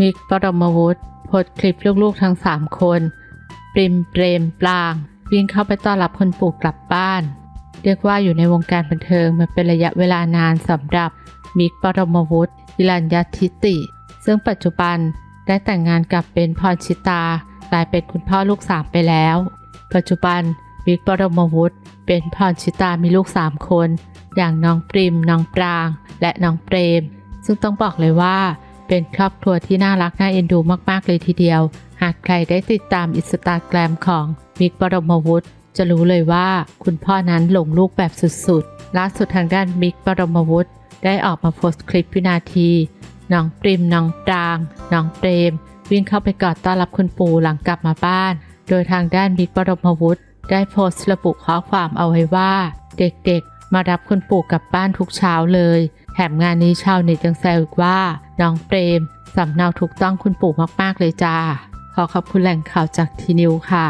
มิกปรมวุฒิโพสคลิปลูกๆทั้งสามคนปริมเปรมปลาง วิ่งเข้าไปต้อนรับคุณปู่กลับบ้าน เรียกว่าอยู่ในวงการบันเทิงมาเป็นระยะเวลานานสำหรับมิกปรมวุฒิอิรัญญทิติ ซึ่งปัจจุบันได้แต่งงานกับเบนพรชิตากลายเป็นคุณพ่อลูกสามไปแล้ว ปัจจุบันมิกปรมวุฒิเป็นพรชิตามีลูกสามคน อย่างน้องปริม น้องปราง และน้องเปรม ซึ่งต้องบอกเลยว่า เป็นครอบครัวที่น่ารักน่าเอ็นดูมากๆเลยทีเดียว หากใครได้ติดตามอินสตาแกรมของมิกบรมวุฒิจะรู้เลยว่าคุณพ่อนั้นหลงลูกแบบสุดๆ ล่าสุดทางด้านมิกบรมวุฒิได้ออกมาโพสต์คลิปวินาที น้องปริมน้องปราง น้องเปรม วิ่งเข้าไปกอดต้อนรับคุณปู่หลังกลับมาบ้าน โดยทางด้านมิกบรมวุฒิได้โพสต์ระบุข้อความเอาไว้ว่า เด็กๆ มารับคุณปู่กลับบ้านทุกเช้าเลย แถมงานนี้ชาวเน็ตยังแซวอีกว่า น้องเปรมสำเนาถูกต้องคุณปู่มากๆเลยจ้า ขอขอบคุณแหล่งข่าวจากทีนิวค่ะ